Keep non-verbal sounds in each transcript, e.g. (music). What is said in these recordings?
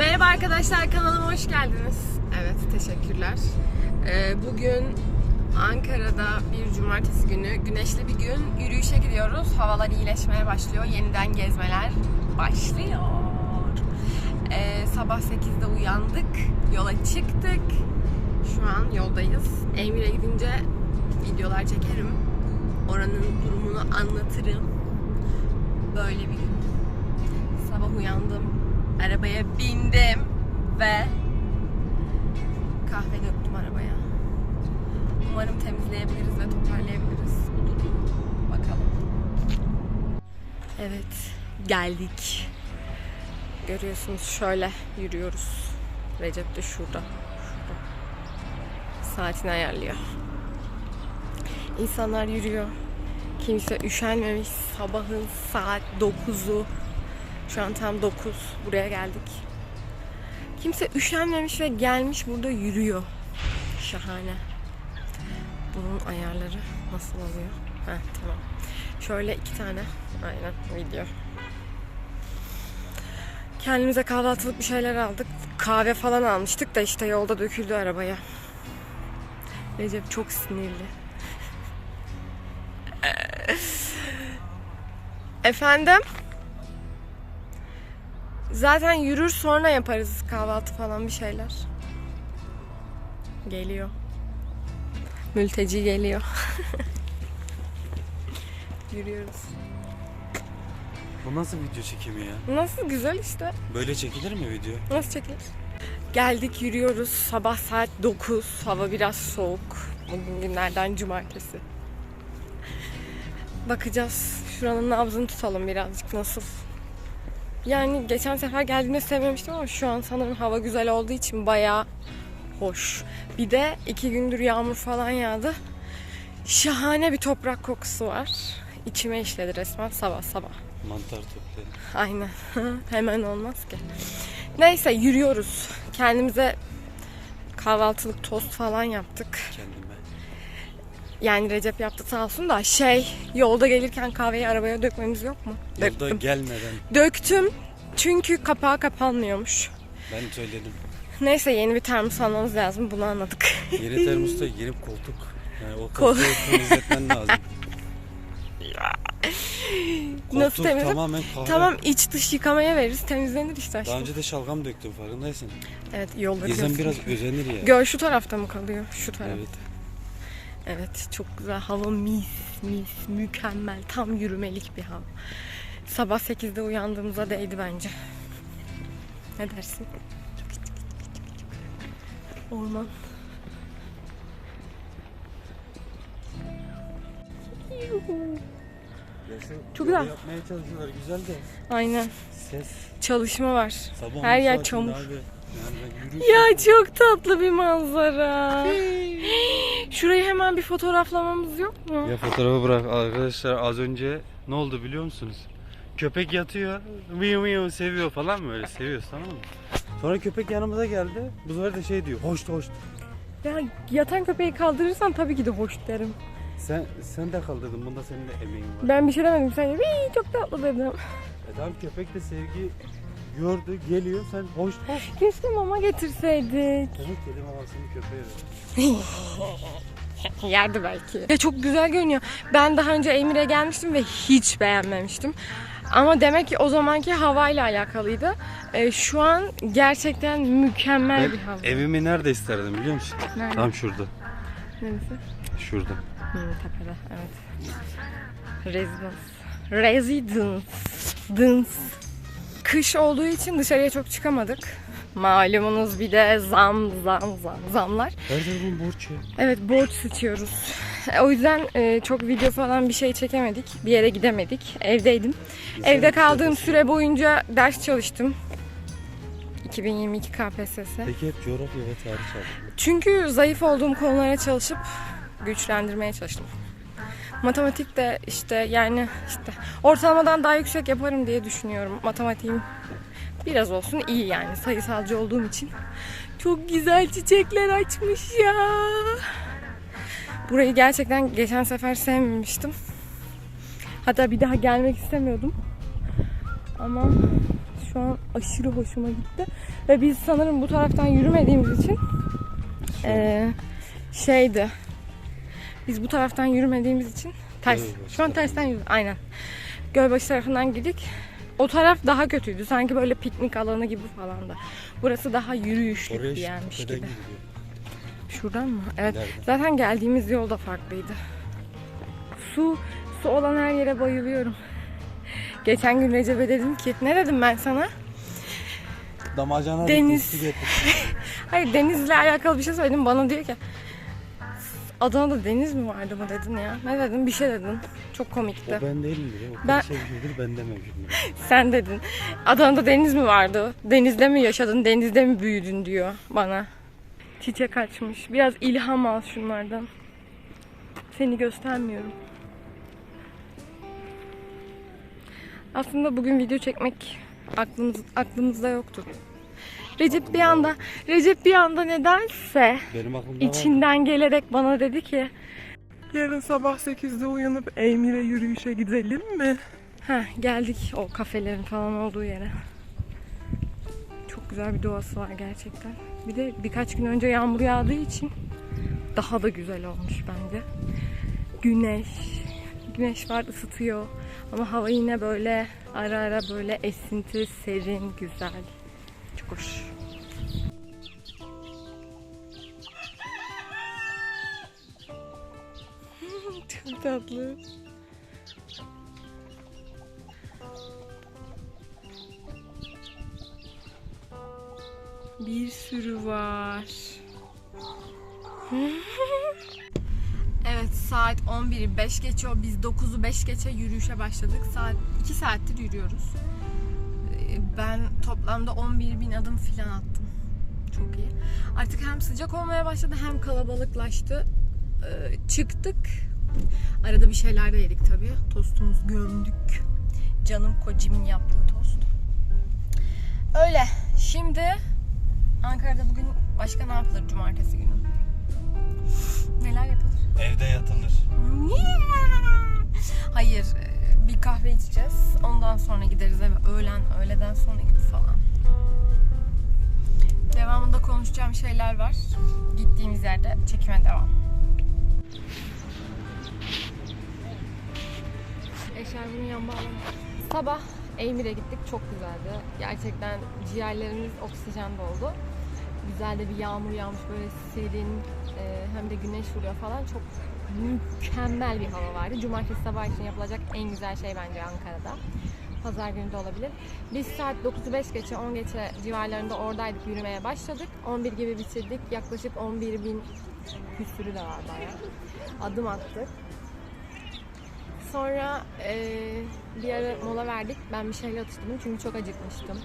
Merhaba arkadaşlar kanalıma hoş geldiniz. Evet teşekkürler. Ee, bugün Ankara'da bir cumartesi günü güneşli bir gün yürüyüşe gidiyoruz. Havalar iyileşmeye başlıyor. Yeniden gezmeler başlıyor. Ee, sabah 8'de uyandık. Yola çıktık. Şu an yoldayız. Emir'e gidince videolar çekerim. Oranın durumunu anlatırım. Böyle bir gün. Sabah uyandım. Arabaya bindim ve kahve döktüm arabaya. Umarım temizleyebiliriz ve toparlayabiliriz. Bakalım. Evet, geldik. Görüyorsunuz şöyle yürüyoruz. Recep de şurada. Şurada. Saatini ayarlıyor. İnsanlar yürüyor. Kimse üşenmemiş. Sabahın saat 9'u. Şu an tam 9. Buraya geldik. Kimse üşenmemiş ve gelmiş burada yürüyor. Şahane. Bunun ayarları nasıl oluyor? Heh, tamam. Şöyle iki tane. Aynen video. Kendimize kahvaltılık bir şeyler aldık. Kahve falan almıştık da işte yolda döküldü arabaya. Recep çok sinirli. (laughs) Efendim? Zaten yürür sonra yaparız kahvaltı falan bir şeyler. Geliyor. Mülteci geliyor. (laughs) Yürüyoruz. Bu nasıl video çekimi ya? Nasıl güzel işte. Böyle çekilir mi video? Nasıl çekilir? Geldik yürüyoruz. Sabah saat 9. Hava biraz soğuk. Bugün günlerden cumartesi. Bakacağız. Şuranın nabzını tutalım birazcık nasıl. Yani geçen sefer geldiğimde sevmemiştim ama şu an sanırım hava güzel olduğu için bayağı hoş. Bir de iki gündür yağmur falan yağdı. Şahane bir toprak kokusu var. İçime işledi resmen sabah sabah. Mantar toplayalım. Aynen. (laughs) Hemen olmaz ki. Neyse yürüyoruz. Kendimize kahvaltılık tost falan yaptık. Kendime. Yani Recep yaptı sağ olsun da şey yolda gelirken kahveyi arabaya dökmemiz yok mu? Yolda Döktüm. gelmeden Döktüm çünkü kapağı kapanmıyormuş. ben söyledim. Neyse yeni bir termos almamız lazım bunu anladık. (laughs) Yeni termosta yeni koltuk. Yani o Kol- koltuğu temizletmen (laughs) lazım. Koltuk Nasıl temizle- tamamen kahve. tamam iç dış yıkamaya veririz temizlenir işte Daha aşkım. önce de şalgam döktüm farkındaysın. Evet yolda İnsan biraz özenir ya. Gör şu tarafta mı kalıyor? Şu tarafta. Evet. Evet çok güzel hava mis mis mükemmel tam yürümelik bir hava. Sabah 8'de uyandığımıza değdi bence. Ne dersin? Orman. Çok güzel. Yapmaya çalışıyorlar güzel de. Aynen Ses. çalışma var. Sabah Her yer çamur. Abi. Yani Ya çok tatlı bir manzara. (laughs) Şurayı hemen bir fotoğraflamamız yok mu? Ya fotoğrafı bırak arkadaşlar az önce ne oldu biliyor musunuz? Köpek yatıyor, miyo miyo seviyor falan böyle seviyoruz tamam mı? Sonra köpek yanımıza geldi. Bu sefer de şey diyor, hoş hoş. Ya yatan köpeği kaldırırsan tabii ki de hoş derim. Sen sen de kaldırdın. Bunda senin de emeğin var. Ben bir şey demedim sen "Vii, çok tatlı dedim. E tamam köpek de sevgi gördü, geliyor. Sen hoş hoş. Keşke mama getirseydik. Demek ki elim havasını köpeğe ver. (laughs) Yerdi belki. Ya çok güzel görünüyor. Ben daha önce Emir'e gelmiştim ve hiç beğenmemiştim. Ama demek ki o zamanki havayla alakalıydı. Ee, şu an gerçekten mükemmel Ben bir hava. evimi nerede isterdim biliyor musun? Nerede? Tam şurada. Neresi? Şurada. Hı, tepede, evet. Residence. Residence. Dance. Kış olduğu için dışarıya çok çıkamadık. Malumunuz bir de zam zam zam zamlar. Her tarafın borç ya. Evet borç sıçıyoruz. O yüzden e, çok video falan bir şey çekemedik. Bir yere gidemedik. Evdeydim. Evde kaldığım süre boyunca ders çalıştım. 2022 KPSS. Peki hep coğrafya ve tarih çalıştın. Çünkü zayıf olduğum konulara çalışıp güçlendirmeye çalıştım. Matematik de işte yani işte ortalamadan daha yüksek yaparım diye düşünüyorum. Matematiğim biraz olsun iyi yani sayısalcı olduğum için. Çok güzel çiçekler açmış ya. Burayı gerçekten geçen sefer sevmemiştim. Hatta bir daha gelmek istemiyordum. Ama şu an aşırı hoşuma gitti. Ve biz sanırım bu taraftan yürümediğimiz için eee, şeydi. Biz bu taraftan yürümediğimiz için ters. Gölbaşı Şu an tersten yürü. Aynen. Gölbaşı tarafından gidik. O taraf daha kötüydü. Sanki böyle piknik alanı gibi falan da. Burası daha yürüyüşlük Oraya bir yermiş gibi. gidiyor. Şuradan mı? Evet. İleride. Zaten geldiğimiz yol da farklıydı. Su, su olan her yere bayılıyorum. Geçen gün Recep'e dedim ki, ne dedim ben sana? Damacana Deniz. (laughs) Hayır denizle alakalı bir şey söyledim. Bana diyor ki, Adana'da deniz mi vardı mı dedin ya? Ne dedim? Bir şey dedin. Çok komikti. O ben değilimdir. ya. O Ben- ben... şey ben dememişimdir. (laughs) Sen dedin. Adana'da deniz mi vardı? Denizde mi yaşadın? Denizde mi büyüdün diyor bana. Çiçek açmış. Biraz ilham al şunlardan. Seni göstermiyorum. Aslında bugün video çekmek aklımız, aklımızda yoktu. Recep bir anda Recep bir anda nedense Benim aklımda içinden gelerek bana dedi ki Yarın sabah 8'de uyanıp Emir'e yürüyüşe gidelim mi? Heh, geldik o kafelerin falan olduğu yere. Çok güzel bir doğası var gerçekten. Bir de birkaç gün önce yağmur yağdığı için daha da güzel olmuş bence. Güneş. Güneş var ısıtıyor. Ama hava yine böyle ara ara böyle esinti, serin, güzel. Çok hoş. Çok tatlı. Bir sürü var. (laughs) evet saat 11'i 5 geçiyor. Biz 9'u 5 geçe yürüyüşe başladık. Saat 2 saattir yürüyoruz. Ee, Ben toplamda 11 bin adım filan attım. Çok iyi. Artık hem sıcak olmaya başladı hem kalabalıklaştı. Ee, Çıktık. Arada bir şeyler de yedik tabii. Tostumuzu gömdük. Canım kocimin yaptığı tost. Öyle. Şimdi Ankara'da bugün başka ne yapılır cumartesi günü? Neler yapılır? Evde yatılır. Hayır, e, bir kahve içeceğiz. Ondan sonra gideriz eve. Öğlen, öğleden sonra gibi falan. Devamında konuşacağım şeyler var. Gittiğimiz yerde çekime devam. Eşarbını yan bağlama. Sabah Eymir'e gittik. Çok güzeldi. Gerçekten ciğerlerimiz oksijen doldu. Güzel de bir yağmur yağmış böyle serin e, hem de güneş vuruyor falan. Çok mükemmel bir hava vardı. Cumartesi sabah için yapılacak en güzel şey bence Ankara'da. Pazar günü de olabilir. Biz saat 9'u 5 geçe 10 geçe civarlarında oradaydık yürümeye başladık. 11 gibi bitirdik. Yaklaşık 11 bin küsürü de var bayağı. Adım attık. Sonra eee, bir ara mola verdik. Ben bir şeyler atıştırdım çünkü çok acıkmıştım.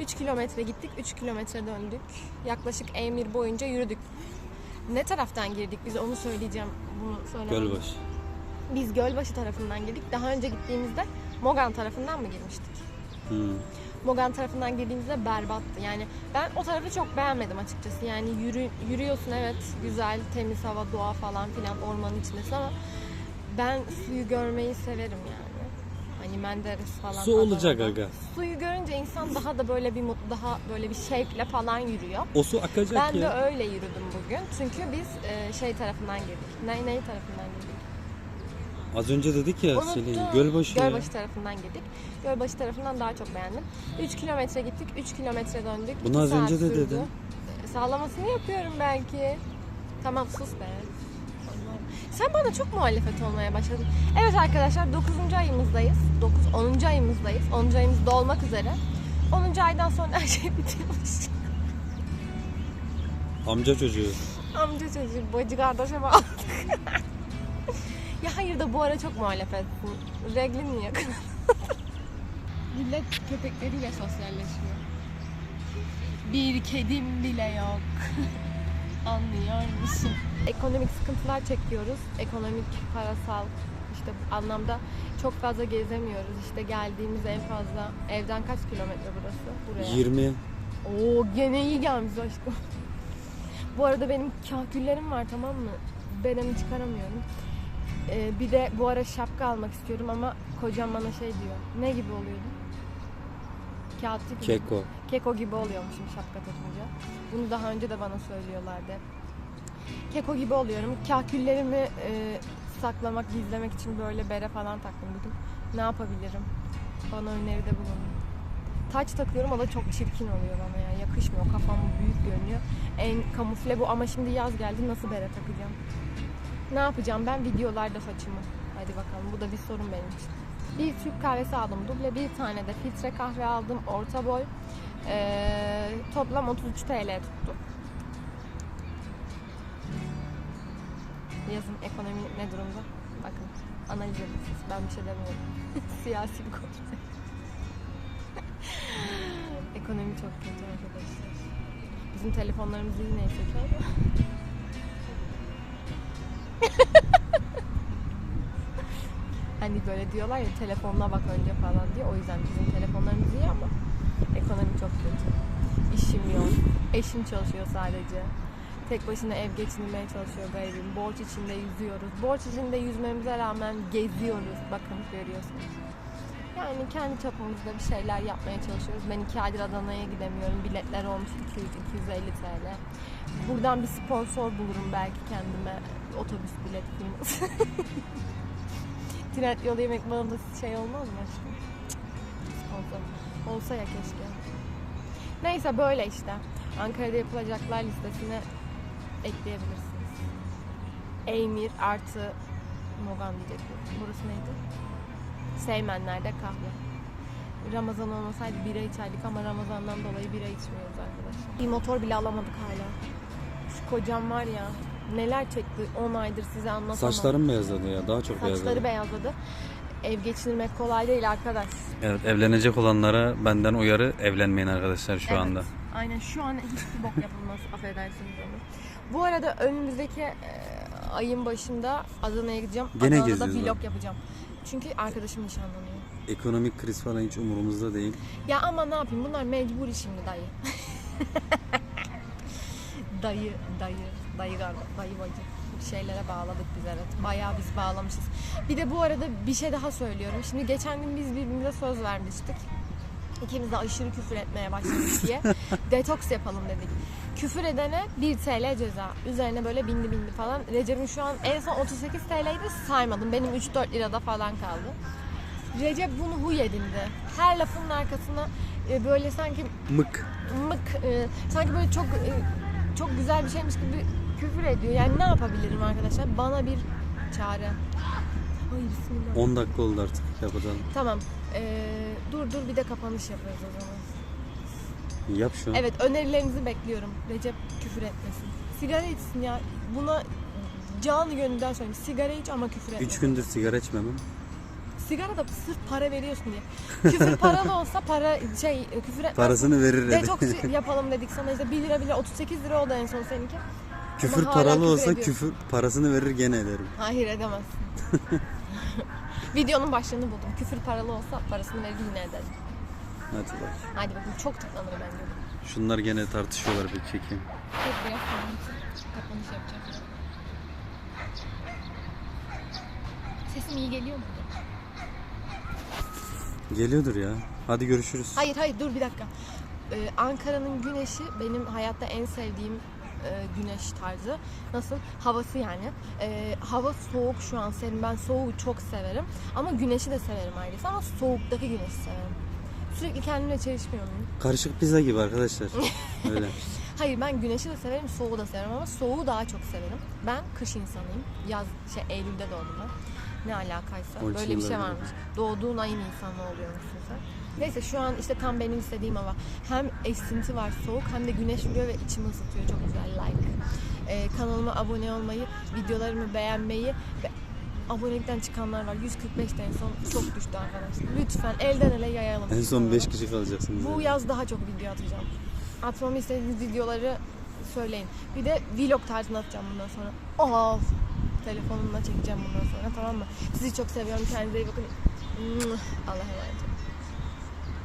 3 kilometre gittik, 3 kilometre döndük. Yaklaşık Emir boyunca yürüdük. Ne taraftan girdik biz onu söyleyeceğim. Bunu söylemem. Gölbaşı. Biz Gölbaşı tarafından girdik. Daha önce gittiğimizde Mogan tarafından mı girmiştik? Hı. Mogan tarafından girdiğimizde berbattı. Yani ben o tarafı çok beğenmedim açıkçası. Yani yürü, yürüyorsun evet güzel, temiz hava, doğa falan filan ormanın içindesin ama ben suyu görmeyi severim yani. Hani Menderes falan. Su olacak aga. Suyu görünce insan daha da böyle bir mutlu, daha böyle bir şevkle falan yürüyor. O su akacak Ben de ya. öyle yürüdüm bugün. Çünkü biz e, şey tarafından girdik. Ne, ney tarafından girdik? Az önce dedik ya Unuttum. Selin. Gölbaşı. Gölbaşı tarafından girdik. Gölbaşı tarafından daha çok beğendim. 3 kilometre gittik, 3 kilometre döndük. Bunu İki az saat önce de sürdü. dedin. E, Sağlamasını yapıyorum belki. Tamam sus be. Sen bana çok muhalefet olmaya başladın. Evet arkadaşlar 9. ayımızdayız. 9 10. ayımızdayız. 10. ayımız dolmak üzere. 10. aydan sonra her şey bitiyormuş. (laughs) Amca çocuğu. Amca çocuğu bacı kardeşe bağladık. (laughs) ya hayır da bu ara çok muhalefetsin. Reglin niye (laughs) Millet köpekleriyle sosyalleşiyor. Bir kedim bile yok. Anlıyor musun? Ekonomik sıkıntılar çekiyoruz. Ekonomik, parasal işte anlamda çok fazla gezemiyoruz. İşte geldiğimiz en fazla evden kaç kilometre burası? Buraya. 20. Oo gene iyi gelmiş aşkım. Bu arada benim kahküllerim var tamam mı? Benimi çıkaramıyorum. Ee, bir de bu ara şapka almak istiyorum ama kocam bana şey diyor. Ne gibi oluyordu? Kağıtçı gibi. Keko. Keko gibi oluyormuşum şapka takınca. Bunu daha önce de bana söylüyorlardı. Keko gibi oluyorum. Kahküllerimi e, saklamak, gizlemek için böyle bere falan taktım bugün. Ne yapabilirim? Bana öneride bulunun. Taç takıyorum o da çok çirkin oluyor bana yani yakışmıyor. Kafam büyük görünüyor. En kamufle bu ama şimdi yaz geldi nasıl bere takacağım? Ne yapacağım ben videolarda saçımı? Hadi bakalım bu da bir sorun benim için. Bir Türk kahvesi aldım duble, bir tane de filtre kahve aldım orta boy. Ee, toplam 33 TL tuttu. Yazın ekonomi ne durumda? Bakın analiz edin siz. Ben bir şey demiyorum. (laughs) Siyasi bir konu. (laughs) ekonomi çok kötü arkadaşlar. Bizim telefonlarımız iyi neyse ama. (laughs) Hani böyle diyorlar ya telefonuna bak önce falan diye. O yüzden bizim telefonlarımız iyi ama ekonomi çok kötü. İşim yok. Eşim çalışıyor sadece. Tek başına ev geçinmeye çalışıyor garibim. Borç içinde yüzüyoruz. Borç içinde yüzmemize rağmen geziyoruz. Bakın görüyorsunuz. Yani kendi çapımızda bir şeyler yapmaya çalışıyoruz. Ben iki aydır Adana'ya gidemiyorum. Biletler olmuş 200-250 TL. Buradan bir sponsor bulurum belki kendime. Otobüs bilet. (laughs) Trend yolu yemek bana da şey olmaz mı aşkım? Sponsor. Olsa ya keşke. Neyse böyle işte. Ankara'da yapılacaklar listesine ekleyebilirsiniz. Eymir artı Mogan diyecektim. Burası neydi? Seymenler'de kahve. Ramazan olmasaydı bira içerdik ama Ramazan'dan dolayı bira içmiyoruz arkadaşlar. Bir motor bile alamadık hala. Şu kocam var ya neler çekti 10 aydır size anlatamam. Saçlarım beyazladı ya. Daha çok Saçları beyazladı. beyazladı. Ev geçindirmek kolay değil arkadaş. Evet evlenecek olanlara benden uyarı evlenmeyin arkadaşlar şu Evet, anda. Aynen şu an hiçbir bok yapılmaz (laughs) affedersiniz onu. Bu arada önümüzdeki e, ayın başında Adana'ya gideceğim. Gene Adana'da geziyoruz vlog bak. yapacağım. Çünkü arkadaşım nişanlanıyor. Ekonomik kriz falan hiç umurumuzda değil. Ya ama ne yapayım bunlar mecburi şimdi dayı. (laughs) dayı, dayı, dayı kardeş, dayı bacı. Şeylere bağladık biz evet. Bayağı biz bağlamışız. Bir de bu arada bir şey daha söylüyorum. Şimdi geçen gün biz birbirimize söz vermiştik. İkimiz de aşırı küfür etmeye başladık diye. (laughs) Detoks yapalım dedik. Küfür edene 1 TL ceza. Üzerine böyle bindi bindi falan. Recep'in şu an en son 38 TL'ydi saymadım. Benim 3-4 lirada falan kaldı. Recep bunu huy edindi. Her lafının arkasına e, böyle sanki Mık. mık, e, sanki böyle çok e, çok güzel bir şeymiş gibi küfür ediyor. Yani ne yapabilirim arkadaşlar? Bana bir çare. Ay bismillah. 10 dakika oldu artık kapatalım. Tamam. E, dur dur bir de kapanış yaparız o zaman. Yap şu an. Evet önerilerinizi bekliyorum. Recep küfür etmesin. Sigara içsin ya. Buna canı gönülden söyleyeyim. Sigara iç ama küfür etme. 3 gündür sigara içmemem. Sigara da sırf para veriyorsun diye. Küfür paralı olsa para şey küfür etmez. Parasını verir dedi. Detoks yapalım dedik sana işte 1 lira bile 38 lira oldu en son seninki. Küfür hala paralı küfür olsa ediyor. küfür parasını verir gene ederim. Hayır edemezsin. (laughs) Videonun başlığını buldum. Küfür paralı olsa parasını verir yine ederim. Hadi bak. Hadi bakayım çok tıklanır bence bu. Şunlar gene tartışıyorlar bir çekeyim. Dur biraz kapanış, kapanış yapacağım. Sesim iyi geliyor mu? Geliyordur ya. Hadi görüşürüz. Hayır hayır dur bir dakika. Ee, Ankara'nın güneşi benim hayatta en sevdiğim e, güneş tarzı. Nasıl? Havası yani. Ee, hava soğuk şu an serin. Ben soğuğu çok severim. Ama güneşi de severim ayrıca. Ama soğuktaki güneşi severim. Sürekli kendimle çelişmiyor muyum? Karışık pizza gibi arkadaşlar. (laughs) Öyle. Hayır ben güneşi de severim, soğuğu da severim ama soğuğu daha çok severim. Ben kış insanıyım. Yaz, şey Eylül'de doğdum ben. Ne alakaysa. Böyle bir şey varmış. Doğduğun ayın insanı oluyormuşsun sen. Neyse şu an işte tam benim istediğim hava. Hem esinti var soğuk hem de güneş vuruyor ve içimi ısıtıyor. Çok güzel like. Ee, kanalıma abone olmayı, videolarımı beğenmeyi ve abonelikten çıkanlar var. 145'te en son çok düştü arkadaşlar. Lütfen elden ele yayalım. en son 5 kişi kalacaksınız. Bu yani. yaz daha çok video atacağım. Atmamı istediğiniz videoları söyleyin. Bir de vlog tarzında atacağım bundan sonra. Of! Telefonumla çekeceğim bundan sonra tamam mı? Sizi çok seviyorum. Kendinize iyi bakın. Allah'a emanet.